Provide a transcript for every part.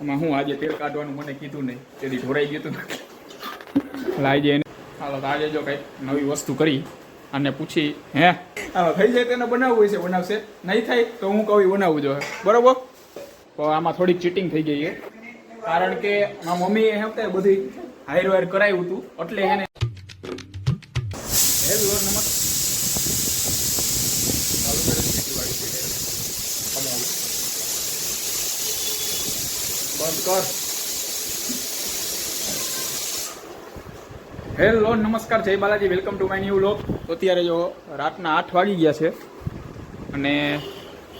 આમાં હું આજે તેલ કાઢવાનું મને કીધું નહીં તેથી ઢોરાઈ ગયું હતું. લાઈ એને. હાલો આજે જો કંઈક નવી વસ્તુ કરી અને પૂછી, હે? હાલો, થઈ જાય તેને બનાવવું છે બનાવશે. નહીં થાય તો હું કહું બનાવવું જોઈએ. બરોબર? તો આમાં થોડીક ચીટિંગ થઈ ગઈ છે. કારણ કે મારા મમ્મીએ એમ બધી હાયર વાયર કરાવ્યું હતું, એટલે એને હેલો નમસ્કાર ચાલુ કરે છે ખેતીવાડી છે કમાવું બંધ કર હેલો, નમસ્કાર, જય Balaji, welcome to my new vlog તો અત્યારે જો રાતના આઠ વાગી ગયા છે અને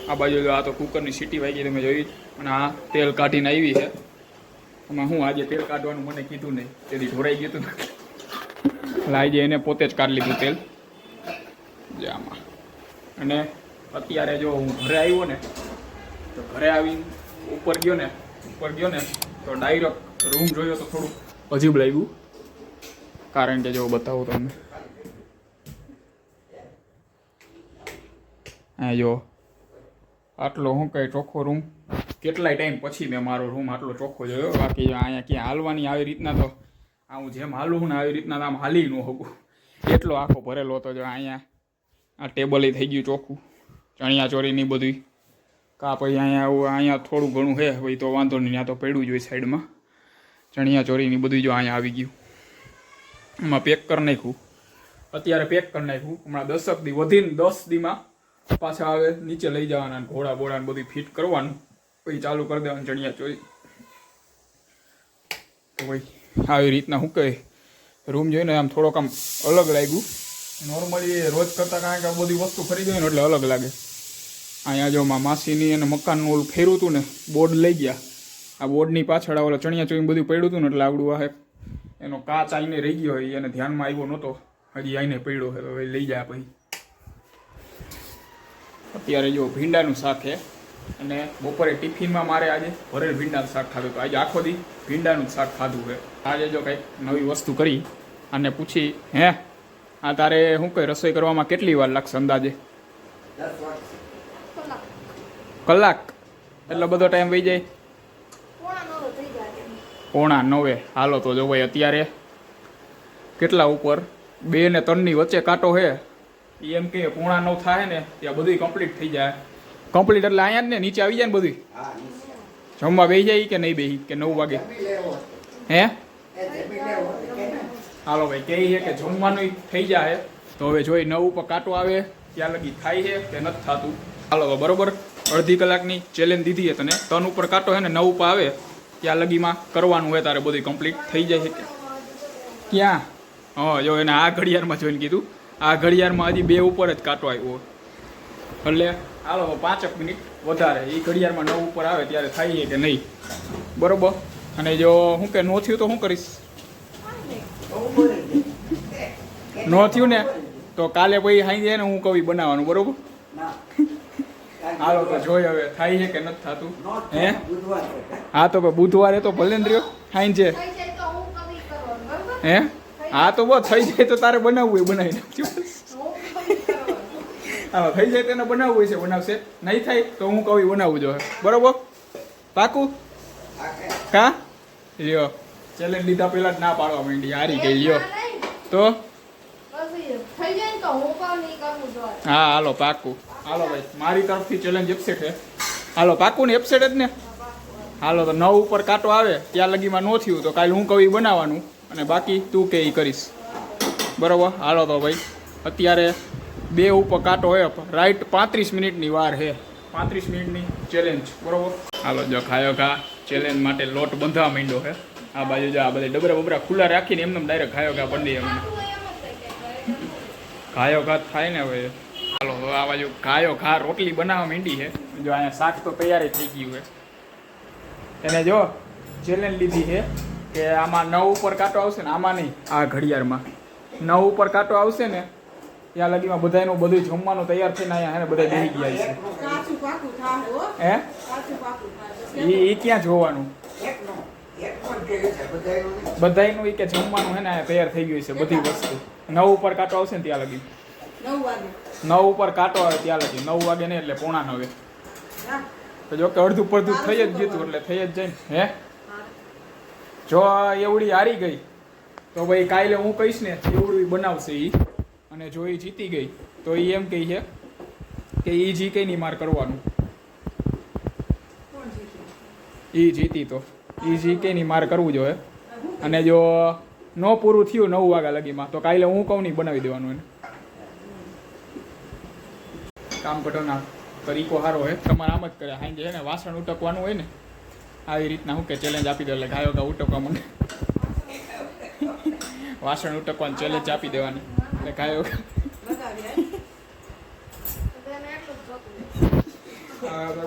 આ બાજુ જો આ તો કુકરની સીટી વાગી તમે જોઈ અને આ તેલ કાઢીને આવી છે. આમાં હું આજે તેલ કાઢવાનું મને કીધું નહીં, તેથી ઢોરાઈ ગયું હતું. લાઈ જઈ એને પોતે જ કાઢી લીધું તેલ. જે આમાં. અને અત્યારે જો હું ઘરે આવ્યો ને, તો ઘરે આવીને ઉપર ગયો ને ઉપર ગયો ને, તો ડાયરેક્ટ રૂમ જોયો તો થોડું અજીબ લાગ્યું. કારણ કે જો બતાવું તમને. હા જો, આટલો હું કઈ ચોખ્ખો રૂમ કેટલાય ટાઈમ પછી મેં મારો રૂમ આટલો ચોખ્ખો જોયો. બાકી અહીંયા ક્યાં હાલવાની આવી રીતના તો આ હું જેમ હાલું ને આવી રીતના આમ હાલી ન હોઉં એટલો આખો ભરેલો હતો જો અહીંયા. આ ટેબલ થઈ ગયું ચોખ્ખું. ચણિયા ચોરીની બધી. કા પછી અહીંયા અહીંયા થોડું ઘણું છે ભાઈ તો વાંધો નહીં, ત્યાં તો પડ્યું જ હોય સાઈડમાં. ચણિયા ચોરીની બધું જો અહીંયા આવી ગયું. એમાં પેક કરી નાખ્યું. અત્યારે પેક કરી નાખ્યું. હમણાં દસક દી વધીને દસ દીમાં પાછા આવે, નીચે લઈ જવાના ઘોડા બોડા ને બધું ફિટ કરવાનું. પછી ચાલુ કરી દેવાનું ચણિયા ચોરી. તો ભાઈ, આવી રીતના શું કહે? રૂમ જોઈને આમ થોડોક આમ અલગ લાગ્યું. નોર્મલી રોજ કરતાં કારણ કે આ બધી વસ્તુ ખરીદી હોય ને એટલે અલગ લાગે. અહીંયા જો માસીની અને મકાનનું ઓલું ફેરવું હતું ને, બોર્ડ લઈ ગયા. આ બોર્ડની પાછળ આ ઓલા ચણિયા ચોઈ બધું પડ્યું હતું ને, એટલે આવડું આ એનો કાચ આવીને રહી ગયો હોય એને ધ્યાનમાં આવ્યો નહોતો. હજી આઈને પડ્યો હવે લઈ જાય પછી. અત્યારે જો ભીંડાનું શાક છે અને બપોરે ટિફિનમાં મારે આજે ભરેલ ભીંડાનું શાક ખાધું હતું. આજે આખો દી ભીંડાનું શાક ખાધું છે આજે જો કંઈક નવી વસ્તુ કરી અને પૂછી, હે, આ તારે શું કહે રસોઈ કરવામાં કેટલી વાર લાગશે અંદાજે? કલાક. એટલો બધો ટાઈમ વહી જાય? પોણા નવે હાલો તો જો ભાઈ અત્યારે કેટલા ઉપર? બે ને ત્રણની વચ્ચે કાંટો છે. ઈ એમ કે પોણા નવ થાય ને ત્યાં બધી કમ્પ્લીટ થઈ જાય. કમ્પ્લીટ એટલે અહીંયા જ ને નીચે આવી જાય ને બધું જમવા બેસી જાય કે નહીં બેસી કે નવ વાગે? હે? હાલો ભાઈ કહે છે કે જમવાનું થઈ જાય. તો હવે જોઈ નવ ઉપર કાંટો આવે ત્યાં લગી થાય છે કે નથી થતું. હાલો તો બરોબર. અડધી કલાકની ચેલેન્જ દીધી છે તને. તન ઉપર કાંટો હે ને નવ ઉપર આવે, ત્યાં લગીમાં કરવાનું હોય તારે બધું કમ્પ્લીટ થઈ જાય છે. ક્યાં? હા, જો એને આ ઘડિયાળમાં જોઈને કીધું. આ ઘડિયાળમાં હજી બે ઉપર જ કાંટો આવ્યો. એટલે હાલો પાંચક મિનિટ વધારે. એ ઘડિયાળમાં નવ ઉપર આવે ત્યારે થાય છે કે નહીં? બરોબર? અને જો હું કે નો થયું તો શું કરીશ? નો થયું ને? તો કાલે પછી હાઈ ને હું કવિ બનાવવાનું, બરોબર? હાલો તો જોઈ હવે થાય છે કે નથી થતું? હે? હા તો બુધવારે તો ભલે ને રહ્યો થાય છે હે હા? તો બસ થઈ જાય તો તારે બનાવવું હોય બનાવી નાખજો. હા થઈ જાય તેને બનાવવું છે બનાવશે. નહીં થાય તો હું કવિ બનાવવું જોઈએ બરોબર? પાકું? કા લ્યો ચેલેન્જ લીધા પહેલા જ ના પાડવા માંડી હારી ગઈ લ્યો. તો? હા હાલો પાકું. હાલો ભાઈ, મારી તરફથી ચેલેન્જ એપસેટ છે હાલો પાકું ને એપસેટ જ ને? હાલો, તો નવ ઉપર કાંટો આવે, ત્યાં લગીમાં ન થયું, તો કાલે હું કવિ બનાવવાનું, અને બાકી તું કે એ કરીશ. બરોબર? હાલો તો ભાઈ, અત્યારે બે ઉપર કાંટો હોય રાઈટ પાંત્રીસ મિનિટની વાર છે પાંત્રીસ મિનિટની ચેલેન્જ બરોબર? હાલો, જો ખાયો ખા ચેલેન્જ માટે લોટ બંધવા માંડ્યો છે આ બાજુ જો આ બધા ડબરા બબરા ખુલ્લા રાખીને એમને ડાયરેક્ટ ખાયો ખા પડી એમને ખાયો ખા થાય ને હવે. હાલો હવે આવા જો ખાયો ખા રોટલી બનાવવા માંડી છે. જો અહીંયા શાક તો તૈયાર જ થઈ ગયું છે. એને જો ચેલેન્જ લીધી છે કે આમાં નવ ઉપર કાંટો આવશે ને આમાં નહીં આ ઘડિયાળમાં. નવ ઉપર કાંટો આવશે ને ત્યાં લગીમાં બધાનું બધું જમવાનું તૈયાર થઈને અહીંયા હે બધા બેસી ગયા છે. હે. એ એ ક્યાં જોવાનું? બધાયનું એ કે જમવાનું હે ને અહીંયા તૈયાર થઈ ગયું છે બધી વસ્તુ. નવ ઉપર કાંટો આવશે ને ત્યાં લગી નવ ઉપર કાંટો આવે ત્યાં લગી નવ વાગે નહીં એટલે પોણા નવે. તો જો કે અડધું પડધું થઈ જ ગયું એટલે થઈ જ જાય હે? જો આ એવડી હારી ગઈ તો ભાઈ કાલે હું કહીશ ને એવડી બનાવશે એ અને જો એ જીતી ગઈ તો એ એમ કહી છે કે એ જી કઈ નહીં માર કરવાનું. એ જીતી? તો. એ જીકે નહીં માર કરવું જોઈએ. અને જો ન પૂરું થયું નવ વાગ્યા લગીમાં તો કાલે હું કહું નહીં બનાવી દેવાનું એને. કામ કટોના તરીકો સારો હોય તમારે આમ જ કરે. સાંજે છે ને વાસણ ઉટકવાનું હોય ને, આવી રીતના હું કે ચેલેન્જ આપી દે. એટલે ગાયો ગા ઉટકવા મને વાસણ ઉટકવાની ચેલેન્જ આપી દેવાની. એટલે ગાયો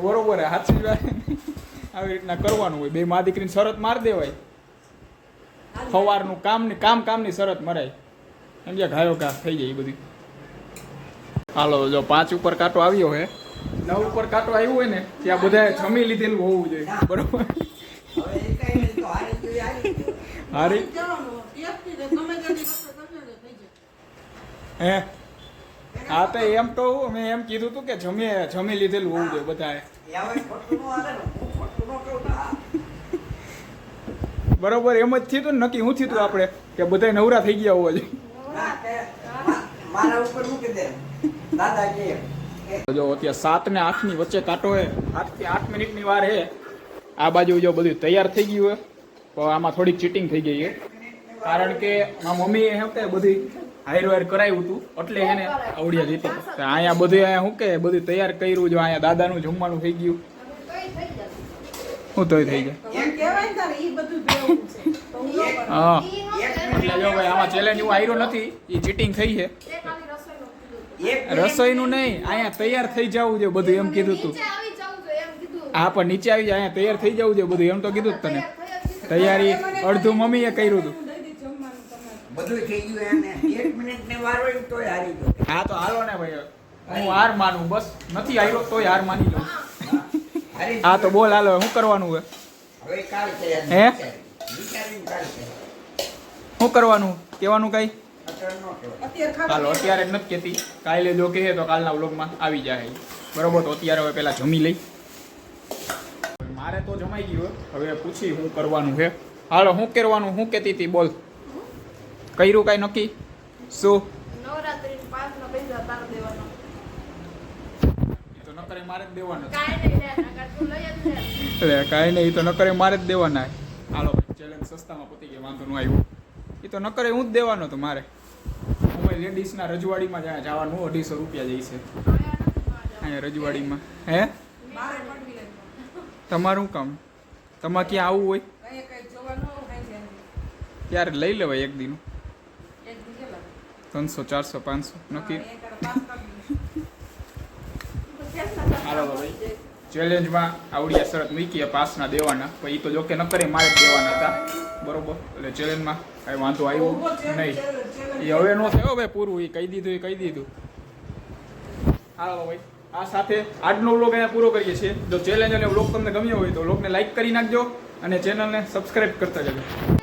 બરોબર હે હાથથી વાત. આવી રીતના કરવાનું હોય. બે મા દીકરીની શરત માર દેવાય. સવારનું કામની કામ કામની શરત મરાય. સમજ્યા ઘાયો ઘા થઈ જાય એ બધી. હાલો, જો પાંચ ઉપર કાંટો આવ્યો હે, નવ ઉપર કાંટો આવ્યો હોય ને, ત્યાં બધાએ જમી લીધેલું હોવું જોઈએ. બરોબર? હારી? હે? હા, તો એમ તો મેં એમ કીધું તું કે જમી જમી લીધેલું હોવું જોઈએ બધાએ. બરોબર, એમ જ થયું ને, નક્કી શું થયું આપણે? કે બધાય નવરા થઈ ગયા હોવા જોઈએ મારા ઉપર મૂકી દે. જો અત્યારે સાત ને આઠની વચ્ચે કાંટો હે આઠથી આઠ મિનિટની વાર હે આ બાજુ જો બધું તૈયાર થઈ ગયું હે તો આમાં થોડીક ચીટિંગ થઈ ગઈ હે કારણ કે મારા મમ્મીએ એમ કે બધી હાયર વાયર કરાવ્યું હતું એટલે એને આવડ્યા રીતે અહીંયા બધું અહીંયા શું કે બધું તૈયાર કર્યું જો અહીંયા દાદાનું જમવાનું થઈ ગયું. શું તોય થઈ જાય હું. હા. એટલે જો ભાઈ આમાં ચેલેન્જ હું આવ્યો નથી એ ચીટિંગ થઈ છે. રસોઈનું નહીં અહીંયા તૈયાર થઈ જવું છે બધું એમ કીધું તું. હા પણ નીચે આવી જાય અહીંયા તૈયાર થઈ જવું છે બધું એમ તો કીધું જ તને. તૈયારી અડધું મમ્મીએ કર્યું હતું. હું દઈ દઈશ જમવાનું તમારે. બધું થઈ ગયું એને એક મિનિટ ને વાર હોય તોય હારી ગયો. હા તો હાલો ને ભાઈ. હું હાર. માનું બસ. નથી આવ્યો તોય હાર માની લઉં. હા. તો બોલ હાલો શું કરવાનું હે? છે શું કરવાનું? કહેવાનું કઈ? અત્યારે અત્યારે નથી કહેતી. કાલે જો કહે તો કાલના વ્લોગમાં આવી જાય. બરોબર તો અત્યારે હવે પહેલાં જમી લઈ. મારે તો જમાઈ ગયું હવે પૂછી શું કરવાનું છે. હાલો શું કરવાનું શું કહેતી હતી બોલ. કર્યું કાંઈ નક્કી? શું? નવરાત્રી પાંચ નો પૈસા તાર દેવાનો. એ તો ન મારે જ દેવાના કાંઈ નહીં નકર તું લઈ જ લે. એટલે કાંઈ નહીં એ તો નકરે મારે જ દેવાના હાલો ચેલેન્જ સસ્તામાં પતી ગયા વાંધો ન આવ્યો. એ તો ન હું જ દેવાનો તો મારે હું લેડીઝના રજવાડીમાં જ્યાં જવાનું અઢીસો રૂપિયા જઈશે અહીંયા રજવાડીમાં હે. તમારું કામ તમારે ક્યાં આવવું હોય. ત્યારે લઈ લેવાય એક દીનું? ત્રણસો, ચારસો, પાંચસો નક્કી. હાલો ભાઈ ચેલેન્જમાં આવડિયા શરત મૂકીએ પાસના દેવાના પણ એ તો જોકે નકરે કરે મારે દેવાના હતા બરોબર. એટલે ચેલેન્જમાં કાંઈ વાંધો આવ્યો નહીં. એ હવે નો થયો ભાઈ પૂરું એ કહી દીધું એ કહી દીધું. હાલો ભાઈ આ સાથે આજનો વ્લોગ અહીંયા પૂરો કરીએ છીએ. જો ચેલેન્જ અને વ્લોગ તમને ગમ્યો હોય તો વ્લોગને લાઈક કરી નાખજો અને ચેનલને સબસ્ક્રાઈબ કરતા જજો.